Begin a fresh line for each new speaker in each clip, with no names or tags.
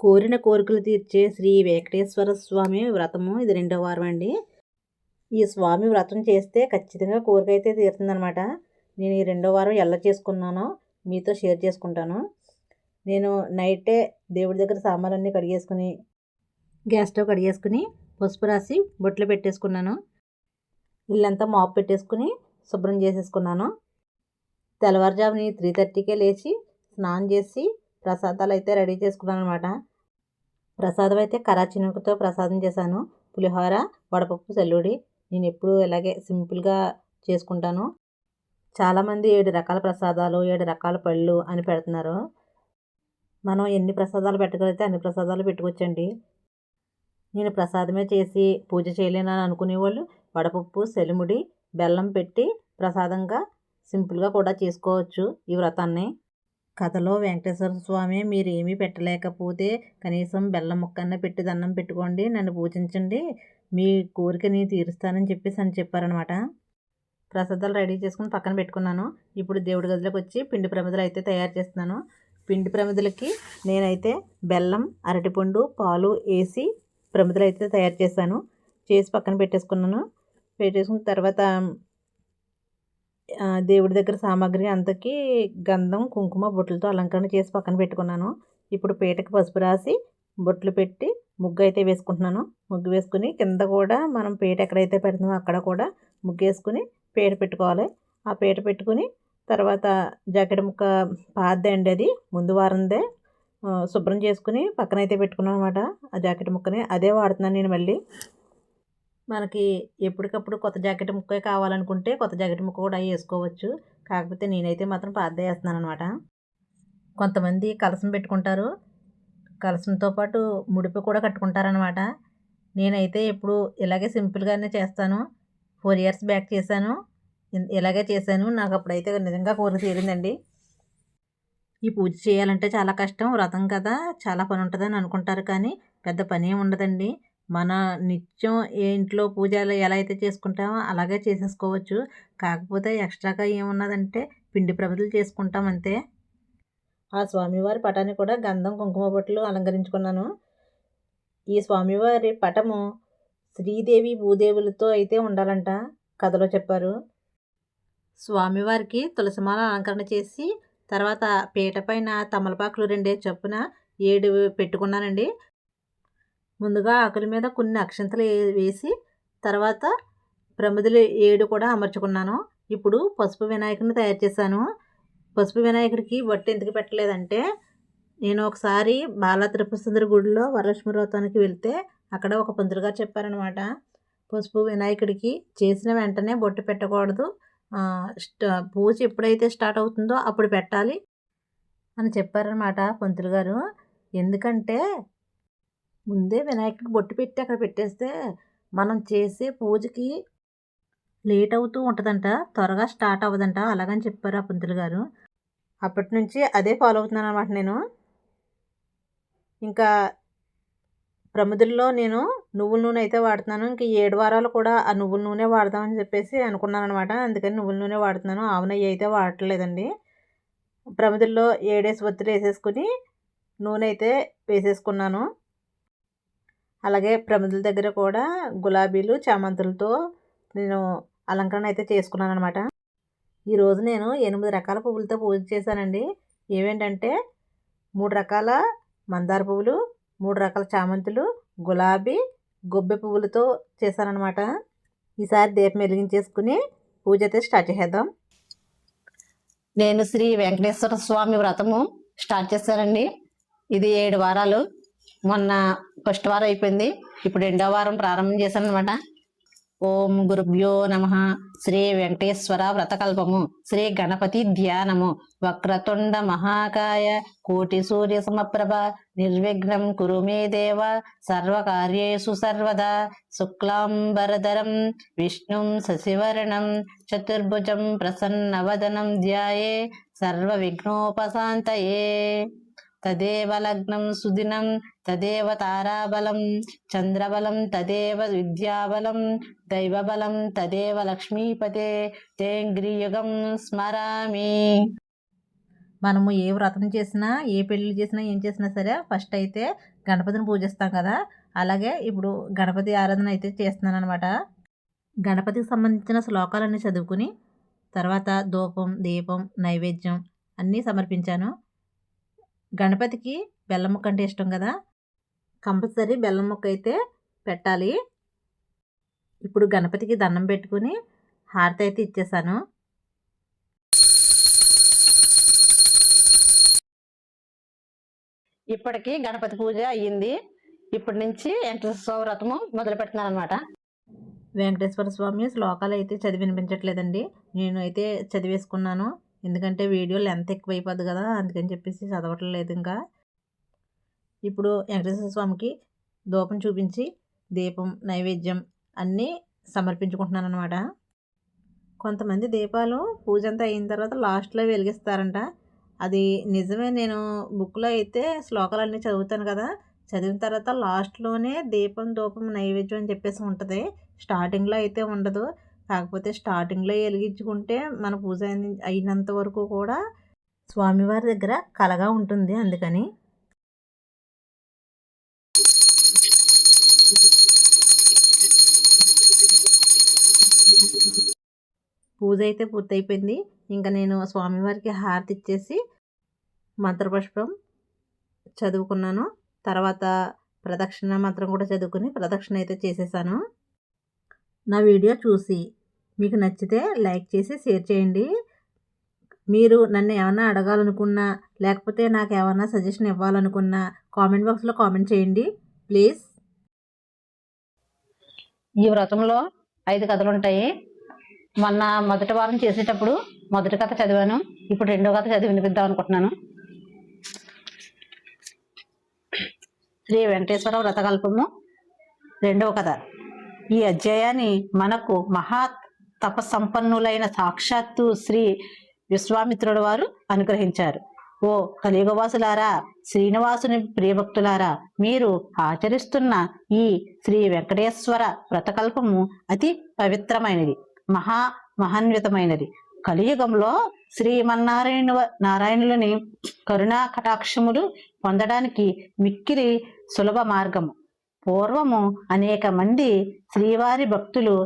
కోరిన కోరికలు తీర్చే శ్రీ వెంకటేశ్వర స్వామి వ్రతము. ఇది రెండో వారం అండి. ఈ స్వామి వ్రతం చేస్తే ఖచ్చితంగా కోరిక అయితే తీరుతుందనమాట నేను ఈ రెండో వారం ఎలా చేసుకున్నానో మీతో షేర్ చేసుకుంటాను. నేను నైటే దేవుడి దగ్గర సామాన్లన్నీ కడిగేసుకుని గ్యాస్ స్టవ్ కడిగేసుకుని పసుపు రాసి బొట్లు పెట్టేసుకున్నాను. ఇల్లంతా మాపు పెట్టేసుకుని శుభ్రం చేసేసుకున్నాను. తెల్లవారుజాముని త్రీ థర్టీకే లేచి స్నానం చేసి ప్రసాదాలు అయితే రెడీ చేసుకున్నాను అనమాట ప్రసాదం అయితే కరాచినుకతో ప్రసాదం చేశాను. పులిహోర వడపప్పు చల్లుడి నేను ఎప్పుడు ఇలాగే సింపుల్గా చేసుకుంటాను. చాలామంది ఏడు రకాల ప్రసాదాలు ఏడు రకాల పళ్ళు అని పెడుతున్నారు. మనం ఎన్ని ప్రసాదాలు పెట్టగలిగితే అన్ని ప్రసాదాలు పెట్టుకోవచ్చండి. నేను ప్రసాదమే చేసి పూజ చేయలేనని అనుకునేవాళ్ళు వడపప్పు సెలుముడి బెల్లం పెట్టి ప్రసాదంగా సింపుల్గా కూడా చేసుకోవచ్చు ఈ వ్రతాన్ని. కథలో వెంకటేశ్వర స్వామి మీరు ఏమీ పెట్టలేకపోతే కనీసం బెల్లం ముక్కన్న పెట్టి దండం పెట్టుకోండి నన్ను పూజించండి. మీ కోరికని తీరుస్తానని చెప్పేసి అని చెప్పారనమాట ప్రసాదాలు రెడీ చేసుకుని పక్కన పెట్టుకున్నాను. ఇప్పుడు దేవుడి గదిలోకి వచ్చి పిండి ప్రమిదలు అయితే తయారు చేస్తున్నాను. పిండి ప్రమిదలకి నేనైతే బెల్లం అరటిపండు పాలు వేసి ప్రమిదలు అయితే తయారు చేశాను. చేసి పక్కన పెట్టేసుకున్నాను. పెట్టేసుకున్న తర్వాత దేవుడి దగ్గర సామాగ్రి అంతకీ గంధం కుంకుమ బొట్లతో అలంకరణ చేసి పక్కన పెట్టుకున్నాను. ఇప్పుడు పీటకి పసుపు రాసి బొట్లు పెట్టి ముగ్గు అయితే వేసుకుంటున్నాను. ముగ్గు వేసుకుని కింద కూడా మనం పీట ఎక్కడైతే పెడతామో అక్కడ కూడా ముగ్గు వేసుకుని పీట పెట్టుకోవాలి. ఆ పీట పెట్టుకుని తర్వాత జాకెట్ ముక్క పాద్దే అండి అది. ముందు వారందే శుభ్రం చేసుకుని పక్కన అయితే పెట్టుకున్నాను అనమాట ఆ జాకెట్ ముక్కని. అదే వాడుతున్నాను నేను మళ్ళీ. మనకి ఎప్పటికప్పుడు కొత్త జాకెట్ ముక్కే కావాలనుకుంటే కొత్త జాకెట్ ముక్క కూడా వేసుకోవచ్చు. కాకపోతే నేనైతే మాత్రం పాత వేస్తున్నాను అనమాట కొంతమంది కలసం పెట్టుకుంటారు. కలసంతో పాటు ముడిపి కూడా కట్టుకుంటారనమాట నేనైతే ఎప్పుడు ఇలాగే సింపుల్గానే చేస్తాను. ఫోర్ ఇయర్స్ బ్యాక్ చేశాను. ఇలాగే చేశాను. నాకు అప్పుడైతే నిజంగా కోరిక తీరిందండి. ఈ పూజ చేయాలంటే చాలా కష్టం. వ్రతం కదా. చాలా పని ఉంటుందని అనుకుంటారు కానీ పెద్ద పని ఏమి ఉండదండి. మన నిత్యం ఇంట్లో పూజలు ఎలా అయితే చేసుకుంటామో అలాగే చేసేసుకోవచ్చు. కాకపోతే ఎక్స్ట్రాగా ఏమున్నదంటే పిండి ప్రమిదలు చేసుకుంటాం అంతే. ఆ స్వామివారి పటాన్ని కూడా గంధం కుంకుమ బొట్లు అలంకరించుకున్నాను. ఈ స్వామివారి పటము శ్రీదేవి భూదేవులతో అయితే ఉండాలంట కథలో చెప్పారు. స్వామివారికి తులసిమాల అలంకరణ చేసి తర్వాత పీట పైన తమలపాకులు రెండే చొప్పున ఏడు పెట్టుకున్నానండి. ముందుగా ఆకుల మీద కొన్ని అక్షంతలు వేసి తర్వాత ప్రమిదలు ఏడు కూడా అమర్చుకున్నాను. ఇప్పుడు పసుపు వినాయకుడిని తయారు చేశాను. పసుపు వినాయకుడికి బొట్టు ఎందుకు పెట్టలేదంటే నేను ఒకసారి బాల త్రిపుసుందరి గుడిలో వరలక్ష్మి వ్రతానికి వెళ్తే అక్కడ ఒక పంతులు గారు చెప్పారనమాట పసుపు వినాయకుడికి చేసిన వెంటనే బొట్టు పెట్టకూడదు. పూజ ఎప్పుడైతే స్టార్ట్ అవుతుందో అప్పుడు పెట్టాలి అని చెప్పారనమాట పంతులు గారు. ఎందుకంటే ముందే వినాయకుడికి బొట్టు పెట్టి అక్కడ పెట్టేస్తే మనం చేసే పూజకి లేట్ అవుతూ ఉంటుందంట. త్వరగా స్టార్ట్ అవ్వదంట. అలాగని చెప్పారు ఆ పంతులు గారు. అప్పటి నుంచి అదే ఫాలో అవుతున్నాను అనమాట నేను. ఇంకా ప్రమిదుల్లో నేను నువ్వుల నూనె అయితే వాడుతున్నాను. ఇంక ఏడు వారాలు కూడా ఆ నువ్వుల నూనె వాడదామని చెప్పేసి అనుకున్నాను అనమాట అందుకని నువ్వుల నూనె వాడుతున్నాను. ఆవు నెయ్యి అయితే వాడట్లేదండి. ప్రమిదుల్లో ఏడేసి ఒత్తులు వేసేసుకుని నూనె అయితే వేసేసుకున్నాను. అలాగే ప్రమిదల దగ్గర కూడా గులాబీలు చామంతులతో నేను అలంకరణ అయితే చేసుకున్నాను అనమాట ఈరోజు నేను ఎనిమిది రకాల పువ్వులతో పూజ చేశానండి. ఏవేంటంటే మూడు రకాల మందార పువ్వులు మూడు రకాల చామంతులు గులాబీ గొబ్బె పువ్వులతో చేశానమాట ఈసారి దీపం వెలిగించేసుకుని పూజ అయితే స్టార్ట్ చేసేద్దాం.
నేను శ్రీ వెంకటేశ్వర స్వామి వ్రతము స్టార్ట్ చేశానండి. ఇది ఏడు వారాలు. మొన్న ఫస్ట్ వారం అయిపోయింది. ఇప్పుడు రెండో వారం ప్రారంభం చేశాను అనమాట ఓం గురుభ్యో నమ. శ్రీ వెంకటేశ్వర వ్రతకల్పము. శ్రీ గణపతి ధ్యానము. వక్రతుండ మహాకాయ కోటి సూర్య సమప్రభ. నిర్విఘ్నం కురు మే దేవ. సర్వకార్యేషు సర్వదా. శుక్లాంబరధరం. విష్ణుం శశివర్ణం. చతుర్భుజం ప్రసన్నవదనం ధ్యాయే. సర్వ విఘ్నోపశాంతయే తదేవ లగ్నం సుదినం తదేవ తారాబలం చంద్రబలం తదేవ విద్యాబలం దైవబలం తదేవ లక్ష్మీపతే తేంగ్రియుగం స్మరామి.
మనము ఏ వ్రతం చేసినా ఏ పెళ్ళి చేసినా ఏం చేసినా సరే ఫస్ట్ అయితే గణపతిని పూజిస్తాం కదా. అలాగే ఇప్పుడు గణపతి ఆరాధన అయితే చేస్తున్నాను అనమాట గణపతికి సంబంధించిన శ్లోకాలన్నీ చదువుకుని తర్వాత ధూపం దీపం నైవేద్యం అన్నీ సమర్పించాను. గణపతికి బెల్లం ముక్క అంటే ఇష్టం కదా? కంపల్సరీ బెల్లం ముక్క అయితే పెట్టాలి. ఇప్పుడు గణపతికి దండం పెట్టుకుని హారతి అయితే ఇచ్చేసాను.
ఇప్పటికి గణపతి పూజ అయ్యింది. ఇప్పటి నుంచి వెంకటేశ్వర వ్రతము మొదలు పెడుతున్నాను అనమాట
వెంకటేశ్వర స్వామి శ్లోకాలు అయితే చదివి వినిపించట్లేదండి. నేను అయితే చదివేసుకున్నాను. ఎందుకంటే వీడియో లెంత్ ఎక్కువ అయిపోద్ది కదా అందుకని చెప్పేసి చదవటం లేదు ఇంకా. ఇప్పుడు వెంకటేశ్వర స్వామికి దూపం చూపించి దీపం నైవేద్యం అన్నీ సమర్పించుకుంటున్నాను అనమాట కొంతమంది దీపాలు పూజ అంతా అయిన తర్వాత లాస్ట్లో వెలిగిస్తారంట. అది నిజమే నేను బుక్లో అయితే శ్లోకాలన్నీ చదువుతాను కదా చదివిన తర్వాత లాస్ట్లోనే దీపం దూపం నైవేద్యం అని చెప్పేసి ఉంటుంది. స్టార్టింగ్లో అయితే ఉండదు. కాకపోతే స్టార్టింగ్లో వెలిగించుకుంటే మన పూజ అయినంత వరకు కూడా స్వామివారి దగ్గర కలగా ఉంటుంది అందుకని. పూజ అయితే పూర్తయిపోయింది. ఇంకా నేను స్వామివారికి హారతి ఇచ్చేసి మంత్రపుష్పం చదువుకున్నాను. తర్వాత ప్రదక్షిణ మంత్రం కూడా చదువుకుని ప్రదక్షిణ అయితే చేసేసాను. నా వీడియో చూసి మీకు నచ్చితే లైక్ చేసి షేర్ చేయండి. మీరు నన్ను ఏమైనా అడగాలనుకున్నా లేకపోతే నాకు ఏమైనా సజెషన్ ఇవ్వాలనుకున్నా కామెంట్ బాక్స్లో కామెంట్ చేయండి. ప్లీజ్.
ఈ వ్రతంలో ఐదు కథలు ఉంటాయి. మొన్న మొదటి వారం చేసేటప్పుడు మొదటి కథ చదివాను. ఇప్పుడు రెండో కథ చదివి వినిపిద్దాం అనుకుంటున్నాను. శ్రీ వెంకటేశ్వర వ్రతకల్పము రెండవ కథ. ఈ అధ్యాయాన్ని మనకు మహాత్ తపసంపన్నులైన సాక్షాత్తు శ్రీ విశ్వామిత్రుడు వారు అనుగ్రహించారు. ఓ కలియుగవాసులారా శ్రీనివాసుని ప్రియభక్తులారా మీరు ఆచరిస్తున్న ఈ శ్రీ వెంకటేశ్వర వ్రతకల్పము అతి పవిత్రమైనది మహా మహాన్వితమైనది. కలియుగంలో శ్రీమన్నారాయణ నారాయణులని కరుణా కటాక్షములు పొందడానికి మిక్కిలి సులభ మార్గము. పూర్వము అనేక మంది శ్రీవారి భక్తులు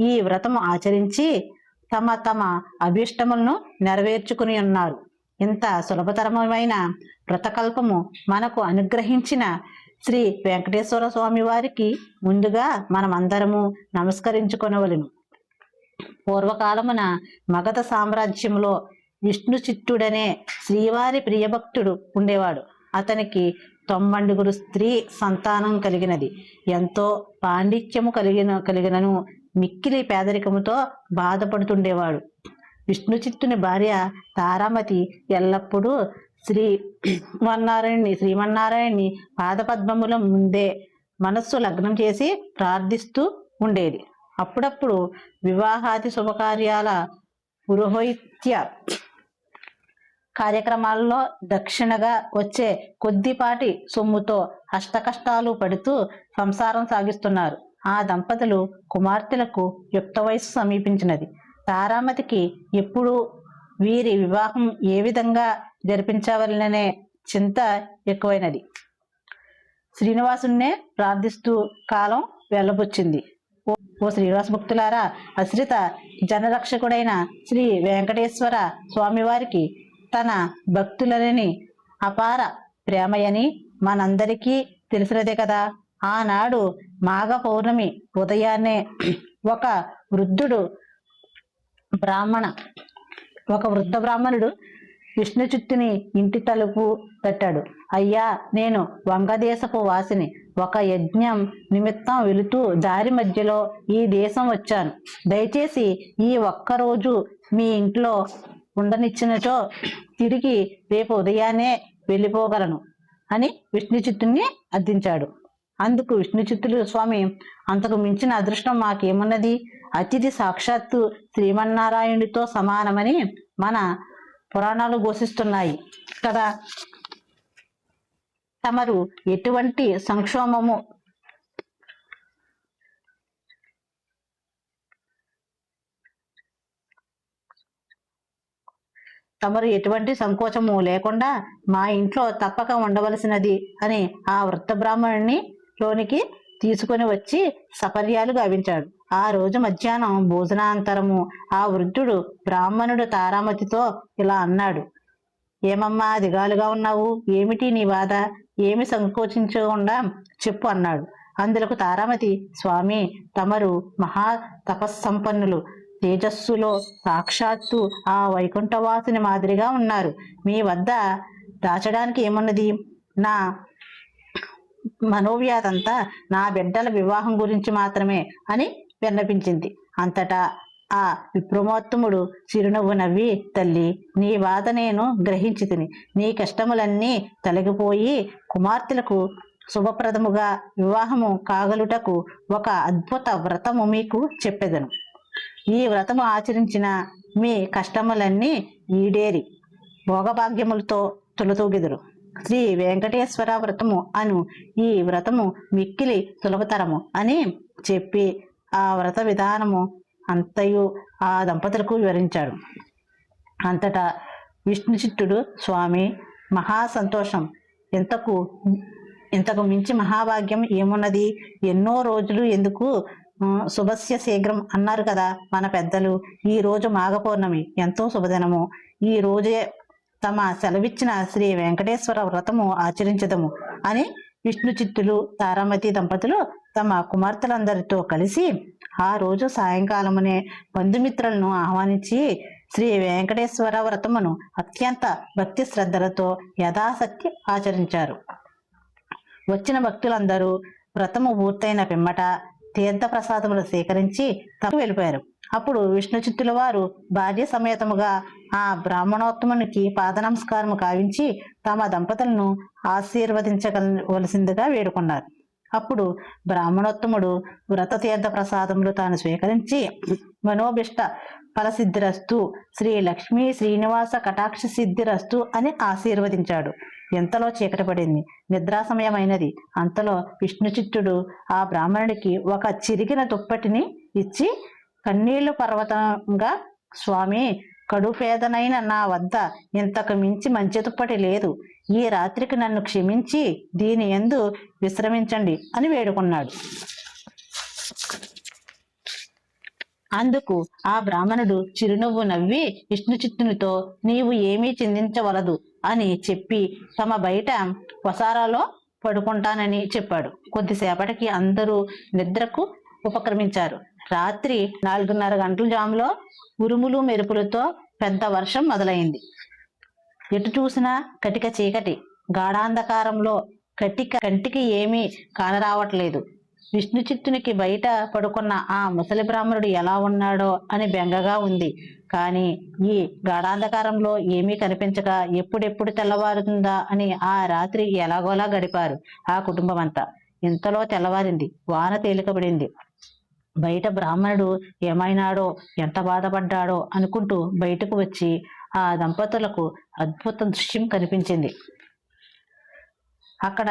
ఈ వ్రతము ఆచరించి తమ తమ అభిష్టములను నెరవేర్చుకుని ఉన్నారు. ఇంత సులభతరమైన వ్రతకల్పము మనకు అనుగ్రహించిన శ్రీ వెంకటేశ్వర స్వామి వారికి ముందుగా మనమందరము నమస్కరించుకొనవలెను. పూర్వకాలమున మగధ సామ్రాజ్యంలో విష్ణు చిత్తుడనే శ్రీవారి ప్రియభక్తుడు ఉండేవాడు. అతనికి తొమ్మండుగురు స్త్రీ సంతానం కలిగినది. ఎంతో పాండిత్యము కలిగిన కలిగినను మిక్కిలి పేదరికముతో బాధపడుతుండేవాడు. విష్ణుచిత్తుని భార్య తారామతి ఎల్లప్పుడూ శ్రీ మన్నారాయణ్ణి శ్రీమన్నారాయణ్ణి పాదపద్మముల ముందే మనస్సు లగ్నం చేసి ప్రార్థిస్తూ ఉండేది. అప్పుడప్పుడు వివాహాది శుభకార్యాల పురోహిత్య కార్యక్రమాల్లో దక్షిణగా వచ్చే కొద్దిపాటి సొమ్ముతో అష్టకష్టాలు పడుతూ సంసారం సాగిస్తున్నారు. ఆ దంపతులు కుమార్తెలకు యుక్త వయస్సు సమీపించినది. తారామతికి ఎప్పుడు వీరి వివాహం ఏ విధంగా జరిపించవలననే చింత ఎక్కువైనది. శ్రీనివాసునే ప్రార్థిస్తూ కాలం వెళ్ళబుచ్చింది ఓ- ఓ శ్రీనివాస భక్తులారా అశ్రిత జనరక్షకుడైన శ్రీ వెంకటేశ్వర స్వామివారికి తన భక్తులని అపార ప్రేమయని మనందరికీ తెలిసినదే కదా. ఆనాడు మాఘ పౌర్ణమి ఉదయాన్నే ఒక వృద్ధుడు బ్రాహ్మణ ఒక వృద్ధ బ్రాహ్మణుడు విష్ణు చుట్టుని ఇంటి తలుపు తట్టాడు. అయ్యా నేను వంగదేశపు వాసిని. ఒక యజ్ఞం నిమిత్తం వెళుతూ దారి మధ్యలో ఈ దేశం వచ్చాను. దయచేసి ఈ ఒక్క రోజు మీ ఇంట్లో ఉండనిచ్చినచో తిరిగి రేపు ఉదయాన్నే వెళ్ళిపోగలను అని విష్ణు చిత్తుని అర్థించాడు. అందుకు విష్ణుచిత్తులు స్వామి అంతకు మించిన అదృష్టం మాకేమున్నది? అతిథి సాక్షాత్తు శ్రీమన్నారాయణుడితో సమానమని మన పురాణాలు ఘోషిస్తున్నాయి. కదా? తమరు ఎటువంటి సంక్షోభము తమరు ఎటువంటి సంకోచము లేకుండా మా ఇంట్లో తప్పక ఉండవలసినది అని ఆ వృత్త బ్రాహ్మణుని లోనికి తీసుకొని వచ్చి సపర్యాలు గావించాడు. ఆ రోజు మధ్యాహ్నం భోజనాంతరము ఆ వృద్ధుడు బ్రాహ్మణుడు తారామతితో ఇలా అన్నాడు. ఏమమ్మా దిగాలుగా ఉన్నావు? ఏమిటి నీ బాధ? ఏమి సంకోచించకుండా చెప్పు అన్నాడు. అందులకు తారామతి స్వామి తమరు మహా తపస్సంపన్నులు తేజస్సులో సాక్షాత్తు ఆ వైకుంఠవాసుని మాదిరిగా ఉన్నారు. మీ వద్ద దాచడానికి ఏమున్నది? నా మనోవ్యాధంతా నా బిడ్డల వివాహం గురించి మాత్రమే అని విన్నపించింది. అంతటా ఆ విప్రమోత్తముడు చిరునవ్వు నవ్వి తల్లి నీ బాధ నేను గ్రహించి తిని నీ కష్టములన్నీ తొలగిపోయి కుమార్తెలకు శుభప్రదముగా వివాహము కాగలుటకు ఒక అద్భుత వ్రతము మీకు చెప్పెదను. ఈ వ్రతము ఆచరించిన మీ కష్టములన్నీ ఈడేరి భోగభాగ్యములతో తొలతూగిదురు. శ్రీ వెంకటేశ్వర వ్రతము అను ఈ వ్రతము మిక్కిలి సులభతరము అని చెప్పి ఆ వ్రత విధానము అంతయు ఆ దంపతులకు వివరించాడు. అంతటా విష్ణుచిత్తుడు స్వామి మహా సంతోషం ఇంతకు ఇంతకు మించి మహాభాగ్యం ఏమున్నది? ఎన్నో రోజులు ఎందుకు శుభస్య శీఘ్రం అన్నారు కదా మన పెద్దలు. ఈ రోజు మాఘ పౌర్ణమి ఎంతో శుభదినము. ఈ రోజే తమ సెలవిచ్చిన శ్రీ వెంకటేశ్వర వ్రతము ఆచరించదము అని విష్ణు చిత్తులు తారామతి దంపతులు తమ కుమార్తెలందరితో కలిసి ఆ రోజు సాయంకాలమునే బంధుమిత్రులను ఆహ్వానించి శ్రీ వెంకటేశ్వర వ్రతమును అత్యంత భక్తి శ్రద్ధలతో యథాశక్తి ఆచరించారు. వచ్చిన భక్తులందరూ వ్రతము పూర్తయిన పిమ్మట తీర్థ ప్రసాదములు సేకరించి తప్పు వెళ్ళిపోయారు. అప్పుడు విష్ణు చిత్తుల వారు భార్య సమేతముగా ఆ బ్రాహ్మణోత్తమునికి పాదనమస్కారం కావించి తమ దంపతులను ఆశీర్వదించవలసిందిగా వేడుకున్నారు. అప్పుడు బ్రాహ్మణోత్తముడు వ్రత తీర్థ ప్రసాదములు తాను స్వీకరించి మనోభిష్ట ఫలసిద్ధిరస్తు శ్రీ లక్ష్మీ శ్రీనివాస కటాక్ష సిద్ధిరస్తు అని ఆశీర్వదించాడు. ఎంతలో చీకటి పడింది నిద్రా సమయమైనది అంతలో విష్ణుచిత్తుడు ఆ బ్రాహ్మణుడికి ఒక చిరిగిన దుప్పటిని ఇచ్చి కన్నీళ్ళు పర్వతంగా స్వామి! కడుపేదనైన నా వద్ద ఇంతకు మించి మంచి దుప్పటి లేదు. ఈ రాత్రికి నన్ను క్షమించి దీని ఎందు విశ్రమించండి అని వేడుకున్నాడు. అందుకు ఆ బ్రాహ్మణుడు చిరునవ్వు నవ్వి విష్ణుచిత్తునితో నీవు ఏమీ చిందించవలదు అని చెప్పి తమ బయట వసారాలో పడుకుంటానని చెప్పాడు. కొద్దిసేపటికి అందరూ నిద్రకు ఉపక్రమించారు. రాత్రి నాలుగున్నర గంటల జాములో ఉరుములు మెరుపులతో పెద్ద వర్షం మొదలైంది. ఎటు చూసినా కటిక చీకటి. గాఢాంధకారంలో కటిక కంటికి ఏమీ కానరావట్లేదు. విష్ణు చిత్తునికి బయట పడుకున్న ఆ ముసలి బ్రాహ్మణుడు ఎలా ఉన్నాడో అని బెంగగా ఉంది. కానీ ఈ గాఢాంధకారంలో ఏమీ కనిపించక ఎప్పుడెప్పుడు తెల్లవారుతుందా అని ఆ రాత్రి ఎలాగోలా గడిపారు ఆ కుటుంబం అంతా ఇంతలో తెల్లవారింది. వాన తేలికబడింది బయట బ్రాహ్మణుడు ఏమైనాడో ఎంత బాధపడ్డాడో అనుకుంటూ బయటకు వచ్చి ఆ దంపతులకు అద్భుత దృశ్యం కనిపించింది. అక్కడ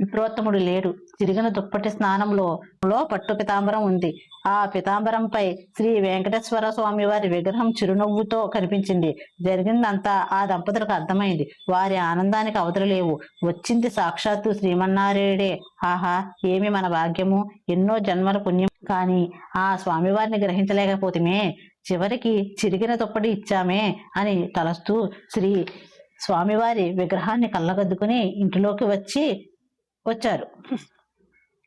విప్రోత్తముడు లేడు. తిరిగిన దుప్పటి స్నానంలో లో పట్టు పితాంబరం ఉంది. ఆ పితాంబరంపై శ్రీ వెంకటేశ్వర స్వామి వారి విగ్రహం చిరునవ్వుతో కనిపించింది. జరిగిందంతా ఆ దంపతులకు అర్థమైంది. వారి ఆనందానికి అవతలు లేవు. వచ్చింది సాక్షాత్తు శ్రీమన్నారాయుడే. ఆహా ఏమి మన భాగ్యము? ఎన్నో జన్మల పుణ్యం. కానీ ఆ స్వామివారిని గ్రహించలేకపోతేమే చివరికి చిరిగిన దుప్పటి ఇచ్చామే అని తలస్తూ శ్రీ స్వామివారి విగ్రహాన్ని కళ్ళగద్దుకుని ఇంటిలోకి వచ్చి వచ్చారు.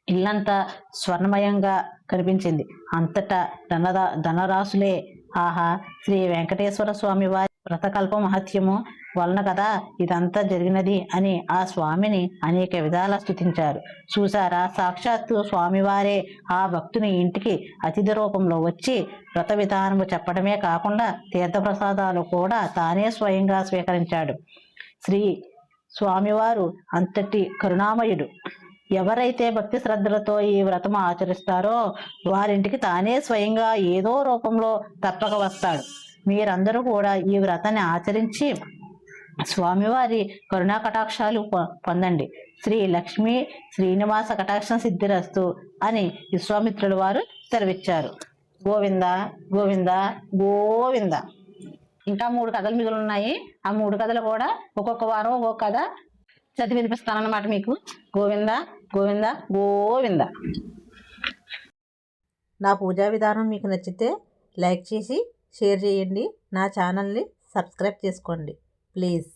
ఇల్లంతా స్వర్ణమయంగా కనిపించింది. అంతటా ధనరా ధనరాశులే. ఆహా శ్రీ వెంకటేశ్వర స్వామి వారి వ్రతకల్ప మహత్యము వలన కదా ఇదంతా జరిగినది అని ఆ స్వామిని అనేక విధాలా స్థుతించారు చూసారా సాక్షాత్తు స్వామివారే ఆ భక్తుని ఇంటికి అతిథి రూపంలో వచ్చి వ్రత విధానము చెప్పడమే కాకుండా తీర్థప్రసాదాలు కూడా తానే స్వయంగా స్వీకరించాడు. శ్రీ స్వామివారు అంతటి కరుణామయుడు. ఎవరైతే భక్తి శ్రద్ధలతో ఈ వ్రతం ఆచరిస్తారో వారింటికి తానే స్వయంగా ఏదో రూపంలో తప్పక వస్తాడు. మీరందరూ కూడా ఈ వ్రతాన్ని ఆచరించి స్వామివారి కరుణా కటాక్షాలు పొ- పొందండి. శ్రీ లక్ష్మీ శ్రీనివాస కటాక్షం సిద్ధిరస్తు అని విశ్వామిత్రుల వారు సెలవిచ్చారు. గోవింద గోవింద గోవింద. ఇంకా మూడు కథలు మిగులు ఉన్నాయి. ఆ మూడు కథలు కూడా ఒక్కొక్క వారం ఒక్కొక్క కథ చదివి వినిపిస్తానన్నమాట మీకు. గోవింద గోవింద గోవింద.
నా పూజా విధానం మీకు నచ్చితే లైక్ చేసి షేర్ చేయండి. నా ఛానల్ని సబ్స్క్రైబ్ చేసుకోండి. ప్లీజ్.